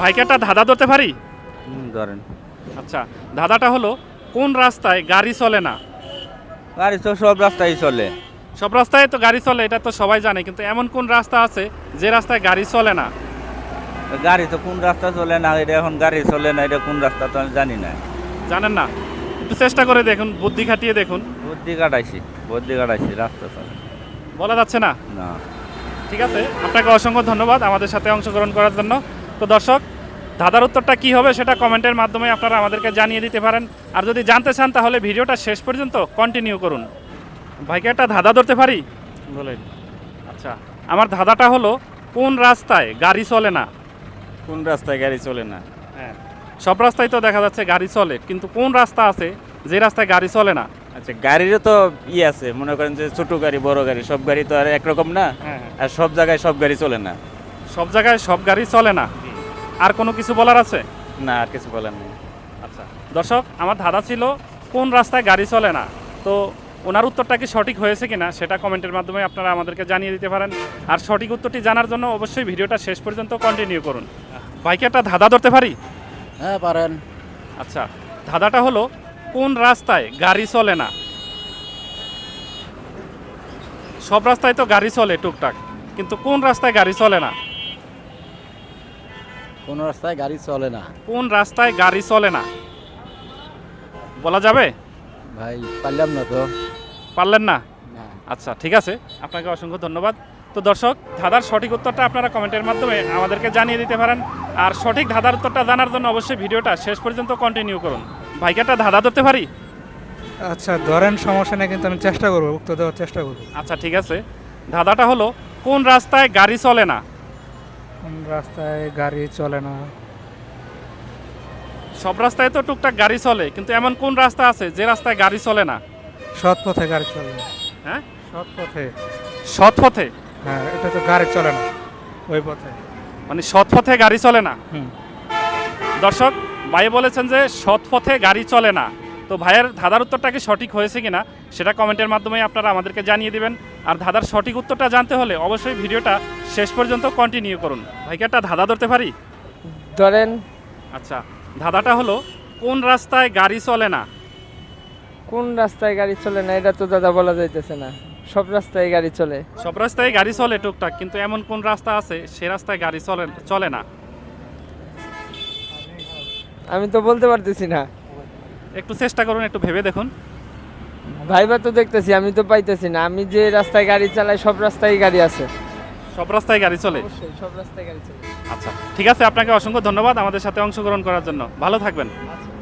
ভাইকে একটা ধাঁধা ধরতে পারি? ধরেন। আচ্ছা ধাঁধাটা হলো কোন রাস্তায় গাড়ি চলে না? গাড়ি তো সব রাস্তায় চলে। সব রাস্তায় তো গাড়ি চলে এটা তো সবাই জানে কিন্তু এমন কোন রাস্তা আছে যে রাস্তায় গাড়ি চলে না? গাড়ি তো কোন রাস্তা চলে না এটা এখন গাড়ি চলে না এটা কোন রাস্তা তো আমি জানি না। জানেন না? একটু চেষ্টা করে দেখুন বুদ্ধি খাটিয়ে দেখুন। বুদ্ধি কাটাইছি বুদ্ধি কাটাইছি রাস্তা চলে বলা যাচ্ছে না? না। ঠিক আছে আপনাকে অসংখ্য ধন্যবাদ আমাদের সাথে অংশগ্রহণ করার জন্য। তো দর্শক ধাঁধার উত্তরটা কি হবে সেটা কমেন্টের মাধ্যমে আপনারা আমাদেরকে জানিয়ে দিতে পারেন। আর যদি জানতে চান তাহলে ভিডিওটা শেষ পর্যন্ত কন্টিনিউ করুন। ভাইকে একটা ধাঁধা ধরতে পারি? বলেন। আচ্ছা আমার ধাঁধাটা হলো কোন রাস্তায় গাড়ি চলে না? কোন রাস্তায় গাড়ি চলে না? হ্যাঁ সব রাস্তায় তো দেখা যাচ্ছে গাড়ি চলে কিন্তু কোন রাস্তা আছে যে রাস্তায় গাড়ি চলে না? আচ্ছা গাড়িরও তো ই আছে মনে করেন যে ছোট গাড়ি বড় গাড়ি সব গাড়ি তো আর একরকম না? হ্যাঁ আর সব জায়গায় সব গাড়ি চলে না? সব জায়গায় সব গাড়ি চলে না? আর কোনো কিছু বলার আছে? না আর কিছু বলার নেই। আচ্ছা। দর্শক আমার ধাঁধা ছিল কোন রাস্তায় গাড়ি চলে না? তো ওনার উত্তরটা কি সঠিক হয়েছে কিনা সেটা কমেন্টের মাধ্যমে আপনারা আমাদেরকে জানিয়ে দিতে পারেন। আর সঠিক উত্তরটি জানার জন্য অবশ্যই ভিডিওটা শেষ পর্যন্ত কন্টিনিউ করুন। বাইকে একটা ধাঁধা ধরতে পারি? হ্যাঁ পারেন। আচ্ছা ধাঁধাটা হলো কোন রাস্তায় গাড়ি চলে না? সব রাস্তায় তো গাড়ি চলে টুকটাক কিন্তু কোন রাস্তায় গাড়ি চলে না? কোনো রাস্তায় গাড়ি চলে না। কোন রাস্তায় গাড়ি চলে না? বলা যাবে? ভাই পারলাম না তো। পারলেন না? আচ্ছা ঠিক আছে। আপনাকে অসংখ্য ধন্যবাদ। তো দর্শক ধাঁধার সঠিক উত্তরটা আপনারা কমেন্টের মাধ্যমে আমাদেরকে জানিয়ে দিতে পারেন। আর সঠিক ধাঁধার উত্তরটা জানার জন্য অবশ্যই ভিডিওটা শেষ পর্যন্ত কন্টিনিউ করুন। ভাইকে একটা ধাঁধা ধরতে পারি? আচ্ছা ধরেন সমস্যা নেই কিন্তু আমি চেষ্টা করব উত্তর দেওয়ার চেষ্টা করব। আচ্ছা ঠিক আছে। ধাঁধাটা হলো কোন রাস্তায় গাড়ি চলে না? কোন রাস্তায় গাড়ি চলে না। সব রাস্তায় তো টুকটাক গাড়ি চলে কিন্তু এমন কোন রাস্তা আছে যে রাস্তায় গাড়ি চলে না? সৎ পথে গাড়ি চলে। না হ্যাঁ? সৎ পথে। সৎ পথে? হ্যাঁ এটা তো গাড়ি চলে না ওই পথে। মানে সৎ পথে গাড়ি চলে না? হুম। দর্শক ভাই বলেছেন যে সৎ পথে গাড়ি চলে না। তো ভাইয়ের ধাঁধার উত্তরটা কি সঠিক হয়েছে কিনা সেটা কমেন্টের মাধ্যমে আপনারা আমাদেরকে জানিয়ে দেবেন। আর ধাঁধার সঠিক উত্তরটা জানতে হলে অবশ্যই ভিডিওটা শেষ পর্যন্ত কন্টিনিউ করুন। ভাইকে একটা ধাঁধা ধরতে পারি? ধরেন। আচ্ছা ধাঁধাটা হলো কোন রাস্তায় গাড়ি চলে না? কোন রাস্তায় গাড়ি চলে না এটা তো দাদা বলা যাইতেছে না। সব রাস্তায় গাড়ি চলে। সব রাস্তায় গাড়ি চলে টুকটাক কিন্তু এমন কোন রাস্তা আছে সে রাস্তায় গাড়ি চলে চলে না। আমি তো বলতে পারতেছি না। একটু চেষ্টা করুন একটু ভেবে দেখুন। ভাইবা তো দেখতেছি আমি তো পাইতেছি না। আমি যে রাস্তায় গাড়ি চালাই সব রাস্তায় গাড়ি আছে। সব রাস্তায় গাড়ি চলে? অবশ্যই সব রাস্তায় গাড়ি চলে। আচ্ছা ঠিক আছে আপনাকে অসংখ্য ধন্যবাদ আমাদের সাথে অংশগ্রহণ করার জন্য। ভালো থাকবেন।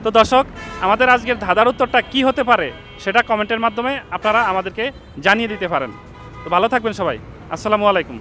তো দর্শক আমাদের আজকের ধাঁধার উত্তরটা কি হতে পারে সেটা কমেন্টের মাধ্যমে আপনারা আমাদেরকে জানিয়ে দিতে পারেন। তো ভালো থাকবেন সবাই। আসসালামু আলাইকুম।